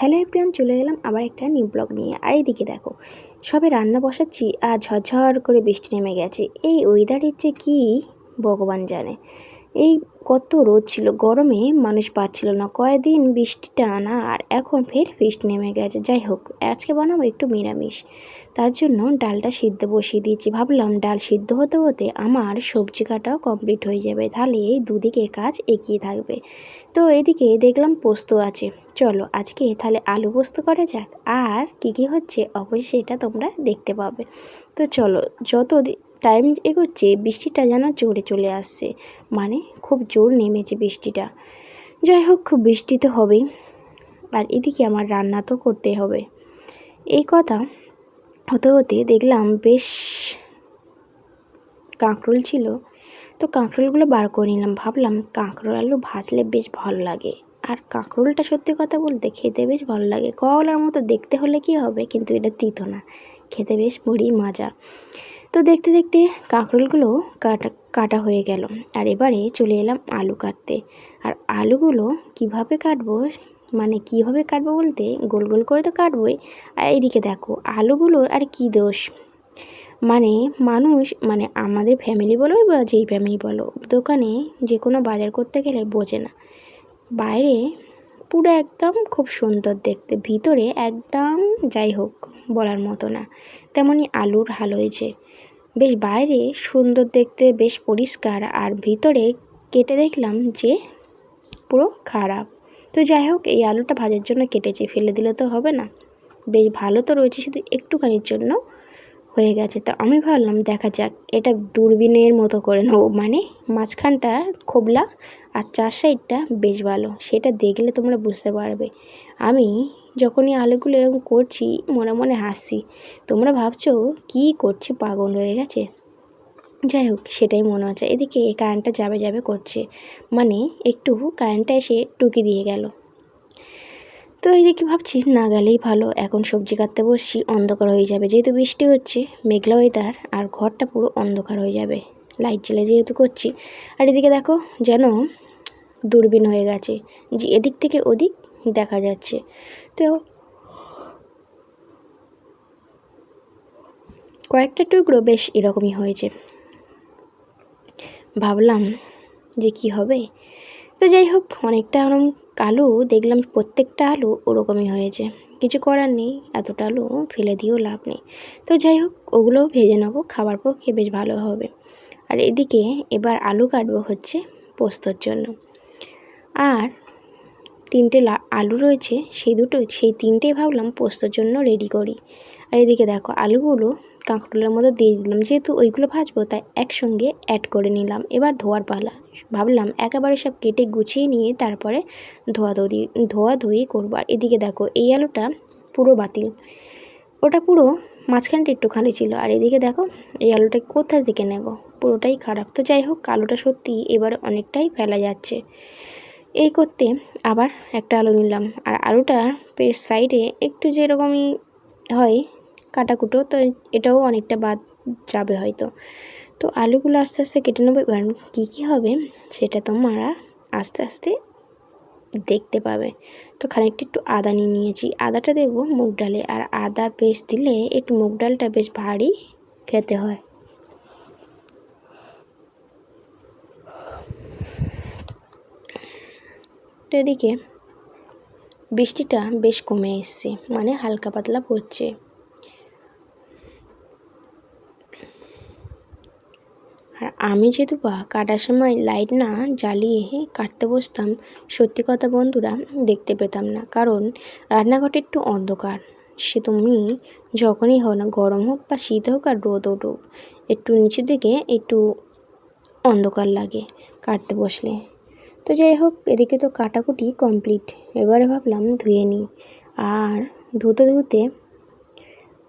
Hello এপ্রিয়ন চলে এলাম আবার একটা নিউ ব্লগ নিয়ে। আর এইদিকে দেখো, সবে রান্না বসাচ্ছি আর ঝরঝর করে বৃষ্টি নেমে গেছে। এই ওয়েদারের যে কী ভগবান জানে। এই কত রোদ ছিল, গরমে মানুষ পারছিল না। কয়েকদিন বৃষ্টিটা না আর এখন ফের বৃষ্টি নেমে গেছে। যাই হোক, আজকে বানাবো একটু নিরামিষ। তার জন্য ডালটা সিদ্ধ বসিয়ে দিয়েছি। ভাবলাম ডাল সিদ্ধ হতে হতে আমার সবজি কাটাও কমপ্লিট হয়ে যাবে। তাহলে দুদিকে কাজ এগিয়ে থাকবে। তো এদিকে দেখলাম পোস্ত আছে। চলো আজকে তাহলে আলু পোস্ত করা যাক। আর কী কী হচ্ছে অবশ্যই এটা তোমরা দেখতে পাবে। তো চলো, যত টাইম এগোচ্ছে, বৃষ্টিটা যেন জোরে চলে আসছে। মানে খুব জোর নেমেছে বৃষ্টিটা। যাই হোক, খুব বৃষ্টি তো হবেই। আর এদিকে আমার রান্না তো করতে হবে। এই কথা হতে হতে দেখলাম বেশ কাঁকরোল ছিল। তো কাঁকরোলগুলো বার করে নিলাম। ভাবলাম কাঁকরোল আলু ভাজলে বেশ ভালো লাগে। আর কাঁকরোলটা সত্যি কথা বলতে খেতে বেশ ভালো লাগে। কলার মতো দেখতে হলে কি হবে? কিন্তু এটা তিতো না। খেতে বেশ বড়ি মজা। তো দেখতে দেখতে কাঁকরোলগুলো কাটা কাটা হয়ে গেল। আর এবারে চলে এলাম আলু কাটতে। আর আলুগুলো কীভাবে কাটবো? মানে কীভাবে কাটবো বলতে গোল গোল করে তো কাটবোই। আর এইদিকে দেখো আলুগুলোর আর কি দোষ? মানে মানুষ মানে আমাদের ফ্যামিলি বলো বা যেই ফ্যামিলি বলো, দোকানে যে কোনো বাজার করতে গেলে বোঝে না। বাইরে পুরো একদম খুব সুন্দর দেখতে। ভিতরে একদম যাই হোক বলার মতো না তেমনই আলুর হাল হয়েছে বেশ বাইরে সুন্দর দেখতে, বেশ পরিষ্কার আর ভিতরে কেটে দেখলাম যে পুরো খারাপ। তো যাই হোক, এই আলুটা ভাজার জন্য কেটেছি, ফেলে দিলে তো হবে না। বেশ ভালো তো রয়েছে, শুধু একটুখানির জন্য হয়ে গেছে। তো আমি ভাবলাম দেখা যাক, এটা দূরবীনের মতো করে নেব। মানে মাঝখানটা খোবলা আর চার সাইডটা বেশ ভালো, সেটা দেখলে তোমরা বুঝতে পারবে। আমি যখনই আলুগুলো এরকম করছি, মনে মনে হাসি তোমরা ভাবছ, কি করছি পাগল হয়ে গেছে? যাই হোক, সেটাই মনে হচ্ছে। এদিকে এই কারেন্টটা যাবে যাবে করছে। মানে একটু কারেন্টটা এসে টুকি দিয়ে গেল। তো এইদিকে ভাবছি, না গেলেই ভালো। এখন সবজি কাটতে বসছি, অন্ধকার হয়ে যাবে। যেহেতু বৃষ্টি হচ্ছে, মেঘলা ওয়েদার আর ঘরটা পুরো অন্ধকার হয়ে যাবে। লাইট জ্বেলে যেহেতু করছি। আর এদিকে দেখো যেন দূরবীন হয়ে গেছে। যে এদিক থেকে ওদিক দেখা যাচ্ছে। তো কয়েকটা টুকরো বেশ এরকমই হয়েছে। ভাবলাম যে কি হবে? তো যাই হোক, অনেকটা ওরকম আলু দেখলাম প্রত্যেকটা আলু ওরকমই হয়েছে। কিছু করার নেই, এতটা আলু ফেলে দিয়েও লাভ নেই। তো যাই হোক ওগুলোও ভেজে নেব, খাবার পক্ষে বেশ ভালো হবে। আর এদিকে এবার আলু কাটবো হচ্ছে পোস্তর জন্য। আর তিনটে আলু রয়েছে, সেই দুটো, সেই তিনটেই ভাবলাম পোস্তর জন্য রেডি করি। আর এদিকে দেখো, আলুগুলো কাঁকরোলের মধ্যে দিয়ে দিলাম, যেহেতু ওইগুলো ভাজবো তাই একসঙ্গে অ্যাড করে নিলাম। এবার ধোয়ার পালা, ভাবলাম একেবারে সব কেটে গুছিয়ে নিয়ে তারপরে ধোয়া ধরি ধোয়া ধুই করব। আর এদিকে দেখো, এই আলুটা পুরো বাতিল। ওটা পুরো মাঝখানটা একটুখানি ছিল। আর এদিকে দেখো, এই আলুটা কোথা থেকে নেব? পুরোটাই খারাপ। তো যাই হোক, আলুটা সত্যি এবারে অনেকটাই ফেলা যাচ্ছে। এই করতে আবার একটা আলু নিলাম। আর আলুটার পেট সাইডে একটু যেরকমই হয়, কাটাকুটো, তো এটাও অনেকটা বাদ যাবে হয়তো। তো আলুগুলো আস্তে আস্তে কেটে নেব। এবার কী কী হবে, সেটা তোমরা আস্তে আস্তে দেখতে পাবে। তো খানিকটা একটু আদা নিয়ে নিয়েছি। আদাটা দেবো মুগ ডালে। আর আদা বেশ দিলে একটু মুগ ডালটা বেশ ভারী খেতে হয়। এদিকে বৃষ্টিটা বেশ কমে এসছে। মানে হালকা পাতলা পড়ছে। আর আমি যেহেতু বা কাটার সময় লাইট না জ্বালিয়ে কাটতে বসতাম, সত্যি কথা বন্ধুরা, দেখতে পেতাম না। কারণ রান্নাঘরটা একটু অন্ধকার। সে তুমি যখনই হোক না, গরম হোক বা শীত হোক আর রোদ উঠুক, একটু নিচের দিকে একটু অন্ধকার লাগে কাটতে বসলে। তো যাই হোক, এদিকে তো কাটাকুটি কমপ্লিট এবারে ভাবলাম ধুয়ে নিই। আর ধুতে ধুতে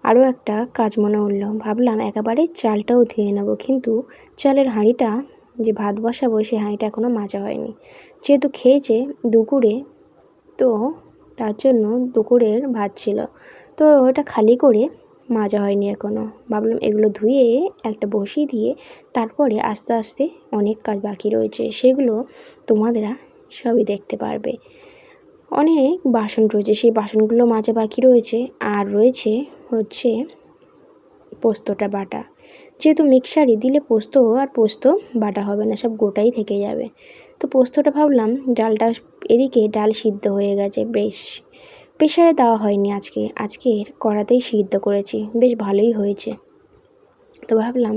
আরও একটা কাজ মনে উঠল ভাবলাম একেবারে চালটাও ধুয়ে নেব, কিন্তু চালের হাঁড়িটা যে ভাত বসাবো সেই হাঁড়িটা এখনও মাজা হয়নি। যেহেতু খেয়েছে দুপুরে, তো তার জন্য দুপুরের ভাত ছিল। তো ওটা খালি করে মাজা হয়নি এখনও ভাবলাম এগুলো ধুয়ে একটা বসিয়ে দিয়ে তারপরে আস্তে আস্তে অনেক কাজ বাকি রয়েছে। সেগুলো তোমাদেরা সবই দেখতে পারবে। অনেক বাসন রয়েছে। সেই বাসনগুলো মাজা বাকি রয়েছে। আর রয়েছে হচ্ছে পোস্তটা বাটা। যেহেতু মিক্সারে দিলে পোস্ত আর পোস্ত বাটা হবে না, সব গোটাই থেকে যাবে। তো পোস্তটা ভাবলাম ডালটা এদিকে ডাল সিদ্ধ হয়ে গেছে। বেশ প্রেশারে দেওয়া হয়নি আজকে। আজকে কড়াতেই সিদ্ধ করেছি। বেশ ভালোই হয়েছে। তো ভাবলাম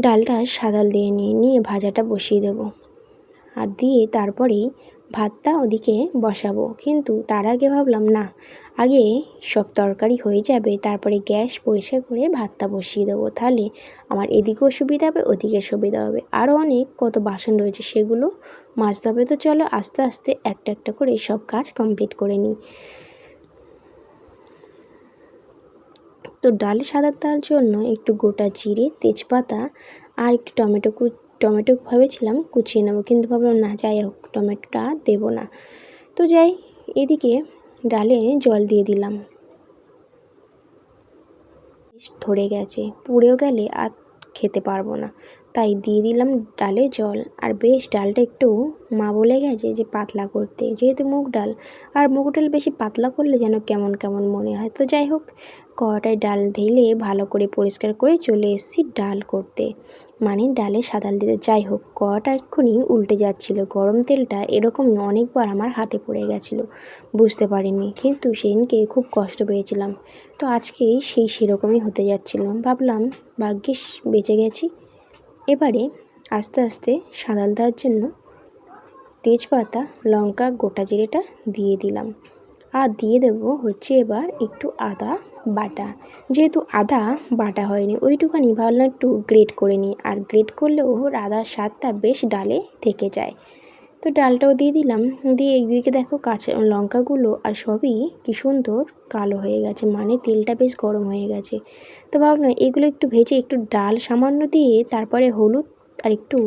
ডালটা সাদাল দিয়ে নিয়ে নিয়ে ভাজাটা বসিয়ে দেবো। আর দিয়ে তারপরেই ভাতটা ওদিকে বসাবো। কিন্তু তার আগে ভাবলাম, না, আগে সব তরকারি হয়ে যাবে, তারপরে গ্যাস পরিষ্কার করে ভাতটা বসিয়ে দেবো। তাহলে আমার এদিকেও সুবিধা হবে, ওদিকে সুবিধা হবে। আরও অনেক কত বাসন রয়েছে, সেগুলো মাজতে হবে। তো চলো আস্তে আস্তে একটা একটা করে সব কাজ কমপ্লিট করে নিই। তো ডাল সাদা তার জন্য একটু গোটা জিরে, তেজপাতা আর একটু টমেটো কু টমেটো ভেবেছিলাম কুচিয়ে নেব। কিন্তু ভাবলাম, না, যাই হোক, টমেটোটা দেবো না। তো যাই, এদিকে ডালে জল দিয়ে দিলাম। ধরে গেছে, পুড়েও গেলে আর খেতে পারব না। তাই দিয়ে দিলাম ডালে জল। আর বেশ, ডালটা একটু মা বলে গেছে যে পাতলা করতে। যেহেতু মুগ ডাল, আর মুগ ডাল বেশি পাতলা করলে যেন কেমন কেমন মনে হয়। তো যাই হোক, কড়াটায় ডাল ঢেলে ভালো করে পরিষ্কার করে চলে এসেছি ডাল করতে। মানে ডালে সাদাল দিতে। যাই হোক, কড়াটা এক্ষুনি উল্টে যাচ্ছিল। গরম তেলটা এরকমই অনেকবার আমার হাতে পড়ে গেছিল। বুঝতে পারিনি, কিন্তু সেদিনকে খুব কষ্ট পেয়েছিলাম। তো আজকে সেই সেরকমই হতে যাচ্ছিল। ভাবলাম, ভাগ্যিস বেঁচে গেছি। এবারে আস্তে আস্তে সাদাল দেওয়ার জন্য তেজপাতা, লঙ্কা, গোটা জিরেটা দিয়ে দিলাম। আর দিয়ে দেব হচ্ছে এবার একটু আদা বাটা। যেহেতু আদা বাটা হয়নি, ওইটুখানি ভাবলাম একটু গ্রেট করে নিই। আর গ্রেট করলে ওর আদার স্বাদটা বেশ ডালে থেকে যায়। তো ডালটাও দিয়ে দিলাম। দিয়ে একদিকে দেখো কাঁচা লঙ্কাগুলো আর সবই কি সুন্দর কালো হয়ে গেছে। মানে তেলটা বেশ গরম হয়ে গেছে। তো ভাবলাম এগুলো একটু ভেজে একটু ডাল সামান্য দিয়ে তারপরে হলুদ আর একটু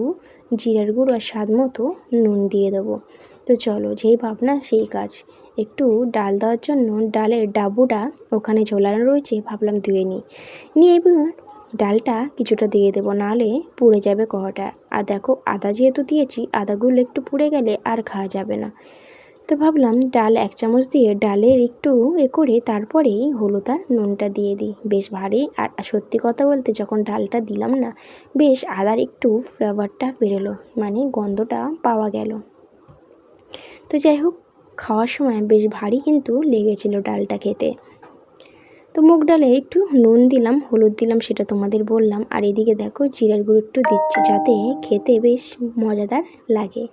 জিরার গুঁড়ো আর স্বাদ মতো নুন দিয়ে দেবো। তো চলো যেই ভাবনা সেই কাজ। একটু ডাল দেওয়ার জন্য ডালের ডাবুটা ওখানে ঝোলানো রয়েছে, ভাবলাম ধুয়ে নিই। নিয়ে এবার ডালটা কিছুটা দিয়ে দেবো, নাহলে পুড়ে যাবে কড়াটা। আর দেখো, আদা যেহেতু দিয়েছি, আদাগুলো একটু পুড়ে গেলে আর খাওয়া যাবে না। তো ভাবলাম ডাল এক চামচ দিয়ে ডালের একটু এ করে তারপরেই হলুদ আর নুনটা দিয়ে দিই। বেশ ভারী, আর সত্যি কথা বলতে যখন ডালটা দিলাম না, বেশ আদার একটু ফ্লেভারটা বেরোলো মানে গন্ধটা পাওয়া গেল। তো যাই হোক, খাওয়ার সময় বেশ ভারী কিন্তু লেগেছিল ডালটা খেতে। তো মুগ ডালে একটু নুন দিলাম, হলুদ দিলাম, সেটা তোমাদের বললাম। আর এদিকে দেখো জিরার গুঁড়ো একটু দিচ্ছি যাতে খেতে বেশ মজাদার লাগে।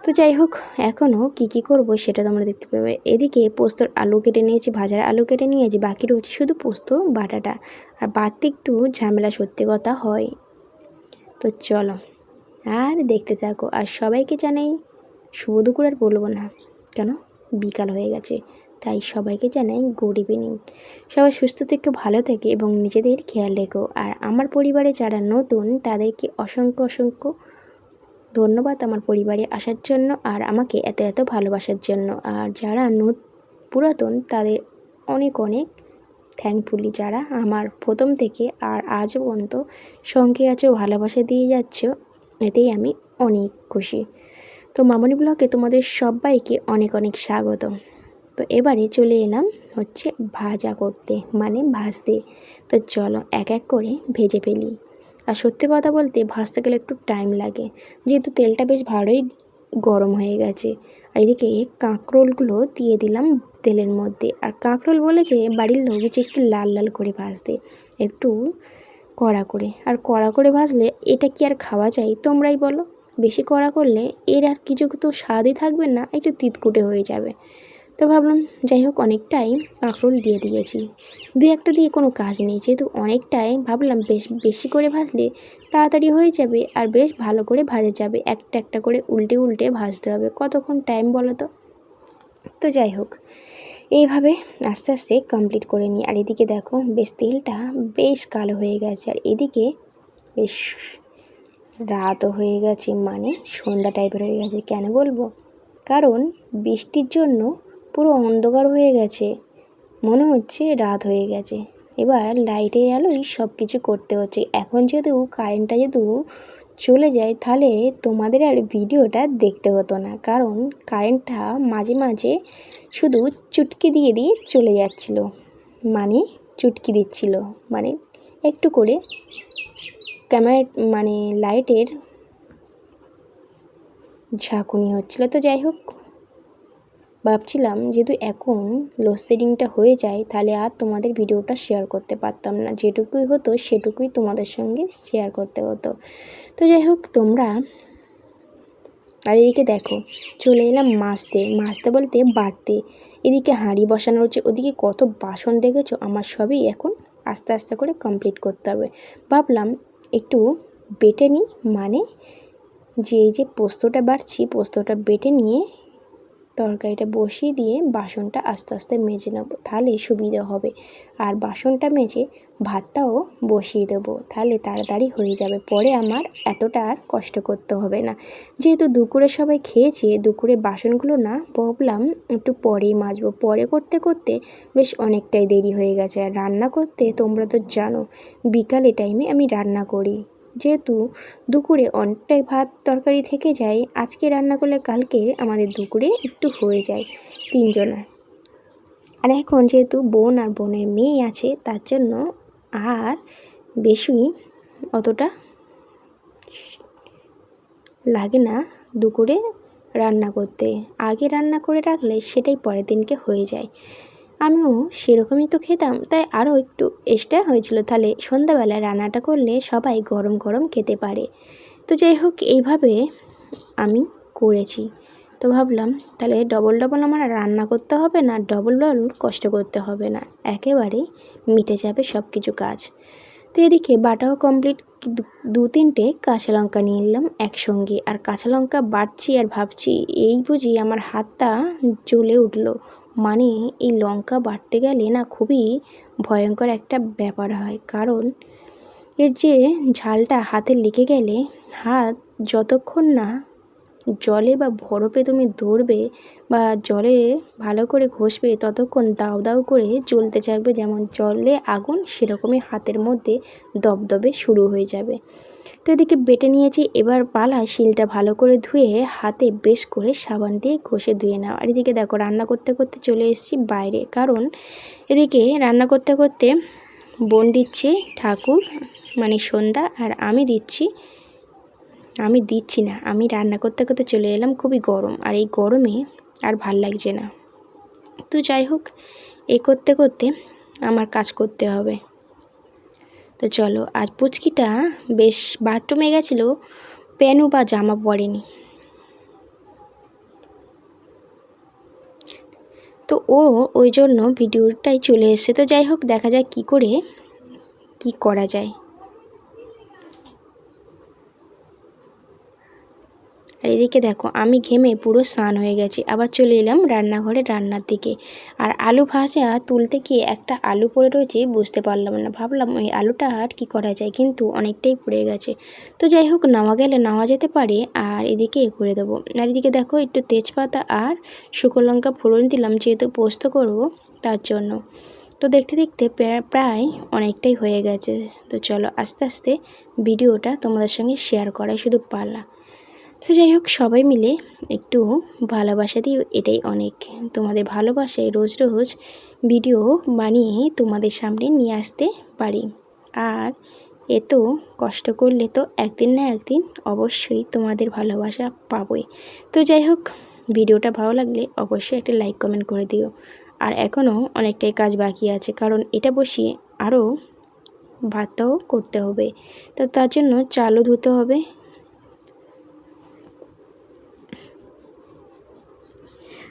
তো যাই হোক, এখনও কী কী করব সেটা তোমরা দেখতে পাবে। এদিকে পোস্তর আলু কেটে নিয়েছি, ভাজার আলু কেটে নিয়েছি, বাকি রয়েছে শুধু পোস্ত, বাটাটা। আর বাড়তে একটু ঝামেলা সত্যি কথা হয়। তো চলো, আর দেখতে থাকো। আর সবাইকে জানাই, শুভ দুপুর আর বলব না, কেন? বিকাল হয়ে গেছে। তাই সবাইকে জানাই গুড ইভিনিং সবাই সুস্থ থেকে ভালো থেকে এবং নিজেদের খেয়াল রেখো। আর আমার পরিবারে যারা নতুন, তাদেরকে অসংখ্য অসংখ্য ধন্যবাদ আমার পরিবারে আসার জন্য আর আমাকে এত এত ভালোবাসার জন্য। আর যারা পুরাতন, তাদের অনেক অনেক থ্যাঙ্কফুলি যারা আমার প্রথম থেকে আর আজ পর্যন্ত সঙ্গে আছো, ভালোবাসা দিয়ে যাচ্ছ, এতেই আমি অনেক খুশি। তো মামনি ব্লগে তোমাদের সবাইকে অনেক অনেক স্বাগত তো এবারে চলে এলাম হচ্ছে ভাজা করতে মানে ভাজতে। তো চলো এক এক করে ভেজে ফেলি। আর সত্যি কথা বলতে ভাজতে গেলে একটু টাইম লাগে। যেহেতু তেলটা বেশ ভালোই গরম হয়ে গেছে। আর এদিকে কাঁকরোলগুলো দিয়ে দিলাম তেলের মধ্যে। আর কাঁকরোল বলেছে বাড়ির লোক যে একটু লাল লাল করে ভাজতে, একটু কড়া করে। আর কড়া করে ভাজলে এটা কি আর খাওয়া যায় তোমরাই বলো। বেশি কড়া করলে এর আর কিছু তো স্বাদই থাকবে না, একটু তিতকুটে হয়ে যাবে। তো ভাবলাম, যাই হোক, অনেকটাই কাঁকরোল দিয়ে দিয়েছি। দু একটা দিয়ে কোনো কাজ নেই, যেহেতু অনেকটাই ভাবলাম বেশ, বেশি করে ভাজলে তাড়াতাড়ি হয়ে যাবে আর বেশ ভালো করে ভাজা যাবে। একটা একটা করে উল্টে উল্টে ভাজতে হবে। কতক্ষণ টাইম বলো তো? তো যাই হোক, এইভাবে আস্তে আস্তে কমপ্লিট করে নিই। আর এদিকে দেখো, বেশ তেলটা বেশ কালো হয়ে গেছে। আর এদিকে বেশ রাতও হয়ে গেছে মানে সন্ধ্যা টাইপের হয়ে গেছে। কেন বলব? কারণ বৃষ্টির জন্য পুরো অন্ধকার হয়ে গেছে। মনে হচ্ছে রাত হয়ে গেছে। এবার লাইটের আলোই সব কিছু করতে হচ্ছে। এখন যেহেতু কারেন্টটা যেহেতু চলে যায়, তাহলে তোমাদের আর ভিডিওটা দেখতে হতো না। কারণ কারেন্টটা মাঝে মাঝে শুধু চুটকি দিয়ে দিয়ে চলে যাচ্ছিল। মানে চুটকি দিচ্ছিল। মানে একটু করে ক্যামেরা মানে লাইটের ঝাঁকুনি হচ্ছিল। তো যাই হোক ভাবছিলাম যেহেতু এখন লোডশেডিংটা হয়ে যায়, তাহলে আর তোমাদের ভিডিওটা শেয়ার করতে পারতাম না। যেটুকুই হতো সেটুকুই তোমাদের সঙ্গে শেয়ার করতে হতো। তো যাই হোক, তোমরা আর এদিকে দেখো, চলে এলাম মাছতে। মাছতে বলতে বাড়তে। এদিকে হাঁড়ি বসানো হচ্ছে ওদিকে কত বাসন দেখেছ? আমার সবই এখন আস্তে আস্তে করে কমপ্লিট করতে হবে। ভাবলাম একটু বেটে নিই মানে যে এই যে পোস্তটা বাড়ছি, পোস্তটা বেটে নিয়ে তরকারিটা বসিয়ে দিয়ে বাসনটা আস্তে আস্তে মেজে নেব, তাহলে সুবিধা হবে। আর বাসনটা মেজে ভাতটাও বসিয়ে দেবো, তাহলে তাড়াতাড়ি হয়ে যাবে। পরে আমার এতটা আর কষ্ট করতে হবে না। যেহেতু দুপুরে সবাই খেয়েছে, দুপুরে বাসনগুলো না ভাবলাম একটু পরেই মাজবো। পরে করতে করতে বেশ অনেকটাই দেরি হয়ে গেছে। আর রান্না করতে তোমরা তো জানো, বিকালে টাইমে আমি রান্না করি। যেহেতু দুপুরে অনেকটাই ভাত তরকারি থেকে যায়, আজকে রান্না করলে কালকে আমাদের দুপুরে একটু হয়ে যায় তিনজনের আর এখন যেহেতু বোন আর বোনের মেয়ে আছে, তার জন্য আর বেশি অতটা লাগে না দুপুরে রান্না করতে। আগে রান্না করে রাখলে সেটাই পরের দিনকে হয়ে যায়। আমিও সেরকমই তো খেতাম, তাই আরও একটু এক্সট্রা হয়েছিল। তাহলে সন্ধ্যাবেলায় রান্নাটা করলে সবাই গরম গরম খেতে পারে। তো যাই হোক, এইভাবে আমি করেছি। তো ভাবলাম, তাহলে ডবল ডবল আমার রান্না করতে হবে না ডবল ডবল কষ্ট করতে হবে না। একেবারে মিটে যাবে সব কিছু কাজ। তো এদিকে বাটাও কমপ্লিট দু তিনটে কাঁচা লঙ্কা নিয়ে নিলাম একসঙ্গে। আর কাঁচা লঙ্কা বাটছি আর ভাবছি, এই বুঝি আমার হাতটা জ্বলে উঠল। মানে এই লঙ্কা বাটতে গেলে না খুবই ভয়ঙ্কর একটা ব্যাপার হয়। কারণ এর যে ঝালটা হাতে লেগে গেলে হাত যতক্ষণ না জলে বা বরফে তুমি ধরবে বা জলে ভালো করে ঘষবে ততক্ষণ দাউ দাউ করে জ্বলতে চাইবে যেমন জলে আগুন সেরকমই হাতের মধ্যে দবদবে শুরু হয়ে যাবে। তো এদিকে বেটে নিয়েছি, এবার পালা শিলটা ভালো করে ধুয়ে হাতে বেশ করে সাবান দিয়ে ঘষে ধুয়ে নাও। আর এদিকে দেখো, রান্না করতে করতে চলে এসেছি বাইরে। কারণ এদিকে রান্না করতে করতে বোন দিচ্ছে ঠাকুর মানে সন্ধ্যা, আর আমি দিচ্ছি আমি দিচ্ছি না, আমি রান্না করতে করতে চলে এলাম খুবই গরম। আর এই গরমে আর ভালো লাগছে না। তো যাই হোক, এ করতে করতে আমার কাজ করতে হবে। তো চলো আজ পুচকিটা বেশ বাথরুমে গেছিল প্যানু বা জামা পরেনি। তো ও ওই জন্য ভিডিওটাই চলে এসছে। তো যাই হোক, দেখা যায় কি করে, কি করা যায়। আর এদিকে দেখো, আমি ঘেমে পুরো স্নান হয়ে গেছি। আবার চলে এলাম রান্নাঘরে রান্নার দিকে। আর আলু ভাজা তুলতে গিয়ে একটা আলু পড়ে রয়েছে, বুঝতে পারলাম না। ভাবলাম ওই আলুটা আর কী করা যায়, কিন্তু অনেকটাই পড়ে গেছে। তো যাই হোক, নাওয়া গেলে নাওয়া যেতে পারে, আর এদিকে এ করে দেবো। আর এদিকে দেখো, একটু তেজপাতা আর শুকনো লঙ্কা ফোড়ন দিলাম, যেহেতু পোস্ত করব তার জন্য। তো দেখতে দেখতে প্রায় অনেকটাই হয়ে গেছে। তো চলো আস্তে আস্তে ভিডিওটা তোমাদের সঙ্গে শেয়ার করাই, শুধু পালা তো যাই হোক, সবাই মিলে একটু ভালোবাসা দিও, এটাই অনেক। তোমাদের ভালোবাসায় রোজ রোজ ভিডিও বানিয়ে তোমাদের সামনে নিয়ে আসতে পারি। আর এত কষ্ট করলে তো একদিন না একদিন অবশ্যই তোমাদের ভালোবাসা পাবই। তো যাই হোক, ভিডিওটা ভালো লাগলে অবশ্যই একটা লাইক কমেন্ট করে দিও। আর এখনও অনেকটাই কাজ বাকি আছে, কারণ এটা বসিয়ে আরও ভাতটাও করতে হবে। তো তার জন্য চালও ধুতে হবে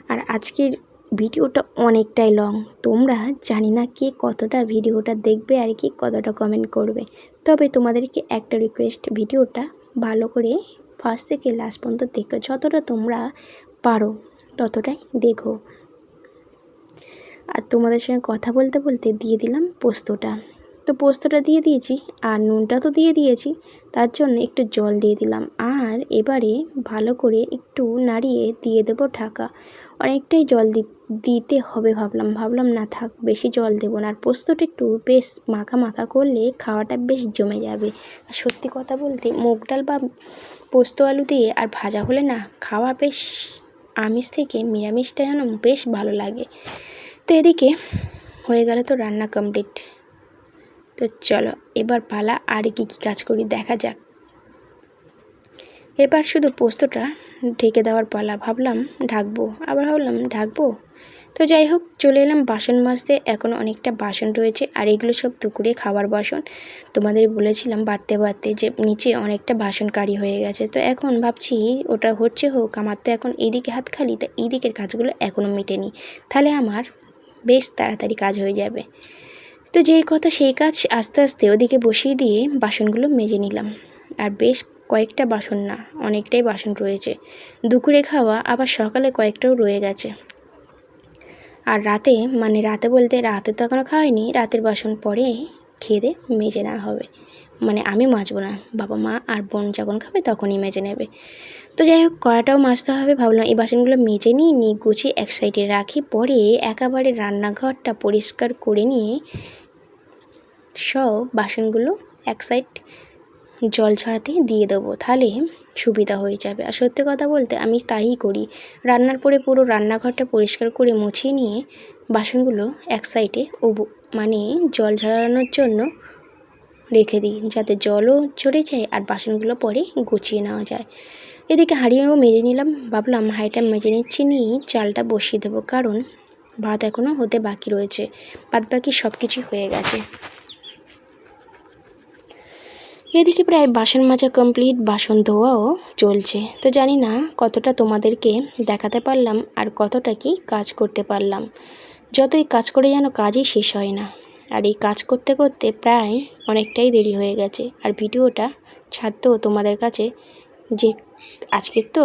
আর আজকের ভিডিওটা অনেকটাই লং। তোমরা জানি না কে কতটা ভিডিওটা দেখবে আর কি কতটা কমেন্ট করবে। তবে তোমাদেরকে একটা রিকোয়েস্ট ভিডিওটা ভালো করে ফার্স্ট থেকে লাস্ট পর্যন্ত দেখো। যতটা তোমরা পারো, ততটাই দেখো। আর তোমাদের সঙ্গে কথা বলতে বলতে দিয়ে দিলাম পোস্তটা। তো পোস্তটা দিয়ে দিয়েছি আর নুনটা তো দিয়ে দিয়েছি, তার জন্য একটু জল দিয়ে দিলাম। আর এবারে ভালো করে একটু নাড়িয়ে দিয়ে দেবো ঢাকা। অনেকটাই জল দিতে হবে ভাবলাম। ভাবলাম, না থাক, বেশি জল দেবো না। আর পোস্তটা একটু বেশ মাখা মাখা করলে খাওয়াটা বেশ জমে যাবে। আর সত্যি কথা বলতে, মুগ ডাল বা পোস্ত আলু দিয়ে আর ভাজা হলে না, খাওয়া বেশ আমিষ থেকে নিরামিষটা যেন বেশ ভালো লাগে। তো এদিকে হয়ে গেল তো রান্না কমপ্লিট তো চলো, এবার পালা আর কি কী কাজ করি দেখা যাক। এবার শুধু পোস্তটা ঢেকে দেওয়ার পালা ভাবলাম, ঢাকবো। আবার ভাবলাম, ঢাকবো? তো যাই হোক, চলে এলাম বাসন মাজতে। এখনও অনেকটা বাসন রয়েছে, আর এগুলো সব দুপুরে খাবার বাসন। তোমাদের বলেছিলাম বাড়তে বাড়তে যে নিচে অনেকটা বাসন কারি হয়ে গেছে। তো এখন ভাবছি ওটা হচ্ছে হোক, আমার তো এখন এইদিকে হাত খালি তা এই দিকের কাজগুলো এখনও মেটেনি। তাহলে আমার বেশ তাড়াতাড়ি কাজ হয়ে যাবে। তো যেই কথা সেই কাজ আস্তে আস্তে ওদিকে বসিয়ে দিয়ে বাসনগুলো মেজে নিলাম। আর বেশ কয়েকটা বাসন না, অনেকটাই বাসন রয়েছে। দুপুরে খাওয়া আবার সকালে কয়েকটাও রয়ে গেছে। আর রাতে মানে রাতে বলতে রাতে তো এখনও খাওয়াইনি রাতের বাসন পরে খেয়ে দিয়ে মেজে নেওয়া হবে। মানে আমি মাজবো না, বাবা মা আর বোন যখন খাবে তখনই মেজে নেবে। তো যাই হোক, কড়াটাও মাজতে হবে, ভাবলাম এই বাসনগুলো মেজে নিয়ে নিয়ে গুছিয়ে এক সাইডে রাখি, পরে একেবারে রান্নাঘরটা পরিষ্কার করে নিয়ে সব বাসনগুলো এক সাইড জল ছাড়াতে দিয়ে দেবো, তাহলে সুবিধা হয়ে যাবে। আর সত্যি কথা বলতে আমি তাই করি। রান্নার পরে পুরো রান্নাঘরটা পরিষ্কার করে মুছিয়ে নিয়ে বাসনগুলো এক সাইডে মানে জল ঝরানোর জন্য রেখে দিই, যাতে জলও চড়ে যায় আর বাসনগুলো পরে গুছিয়ে নেওয়া যায়। এদিকে হাঁড়িও মেজে নিলাম, ভাবলাম হাঁড়িটা মেজে নিচ্ছি নিয়ে চালটা বসিয়ে দেবো, কারণ ভাত এখনও হতে বাকি রয়েছে। বাদ বাকি সব কিছুই হয়ে গেছে। এদিকে প্রায় বাসন মাজা কমপ্লিট বাসন ধোয়াও চলছে। তো জানি না কতটা তোমাদেরকে দেখাতে পারলাম আর কতটা কি কাজ করতে পারলাম। যতই কাজ করে যেন কাজই শেষ হয় না। আর এই কাজ করতে করতে প্রায় অনেকটাই দেরি হয়ে গেছে। আর ভিডিওটা ছাড়তেও তোমাদের কাছে যে আজকে তো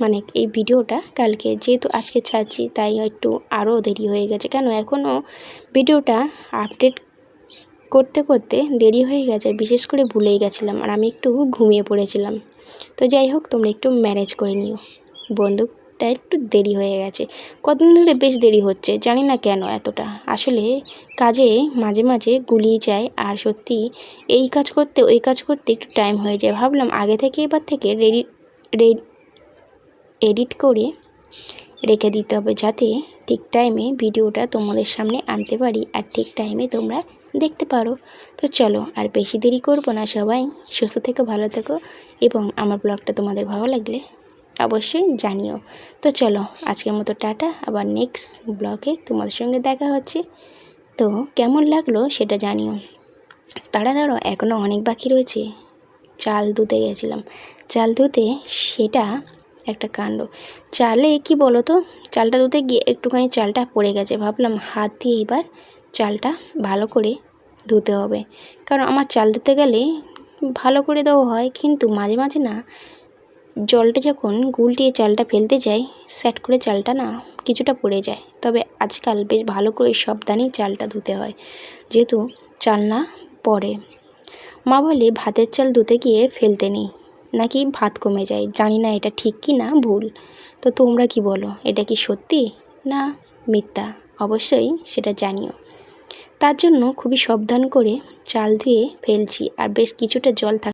মানে এই ভিডিওটা কালকে যেহেতু আজকে ছাড়ছি, তাই একটু আরও দেরি হয়ে গেছে। কেন এখনও ভিডিওটা আপডেট করতে করতে দেরি হয়ে গেছে, বিশেষ করে ভুলেই গেছিলাম আর আমি একটু ঘুমিয়ে পড়েছিলাম। তো যাই হোক, তোমরা একটু ম্যানেজ করে নিও। বন্দুকটা একটু দেরি হয়ে গেছে। কদিন ধরে বেশ দেরি হচ্ছে, জানি না কেন এতটা। আসলে কাজে মাঝে মাঝে গুলিয়ে যায় আর সত্যি এই কাজ করতে, ওই কাজ করতে একটু টাইম হয়ে যায়। ভাবলাম আগে থেকে এবার থেকে রেডি এডিট করে রেখে দিতে হবে যাতে ঠিক টাইমে ভিডিওটা তোমাদের সামনে আনতে পারি আর ঠিক টাইমে তোমরা দেখতে পারো। তো চলো আর বেশি দেরি করব না সবাই। সুস্থ থেকো, ভালো থেকো এবং আমার ব্লগটা তোমাদের ভালো লাগলে অবশ্যই জানিও। তো চলো, আজকের মতো টাটা। আবার নেক্সট ব্লগে তোমাদের সঙ্গে দেখা হচ্ছে। তো কেমন লাগল সেটা জানিও। তারা তাড়াতাড়ো এখনও অনেক বাকি রয়েছে। চাল ধুতে গেছিলাম। চাল ধুতে সেটা একটা কাণ্ড। চালে কি বলো তো চালটা ধুতে গিয়ে একটুখানি চালটা পড়ে গেছে। ভাবলাম হাত দিয়ে এবার চালটা ভালো করে ধুতে হবে। কারণ আমার চাল ধুতে গেলে ভালো করে দেওয়া হয়, কিন্তু মাঝে মাঝে না জলটা যখন গুলটিয়ে চালটা ফেলতে যাই, স্যাট করে চালটা না কিছুটা পড়ে যায়। তবে আজকাল বেশ ভালো করে সাবধানেই চালটা ধুতে হয়, যেহেতু চাল না পড়ে। মা বলে, ভাতের চাল ধুতে গিয়ে ফেলতে নেই, নাকি ভাত কমে যায়? জানি না এটা ঠিক কি না ভুল। তো তোমরা কি বলো, এটা কি সত্যি না মিথ্যা? অবশ্যই সেটা জানিও। তার জন্য খুবই সাবধান করে চাল ধুয়ে ফেলছি আর বেশ কিছুটা জল থাক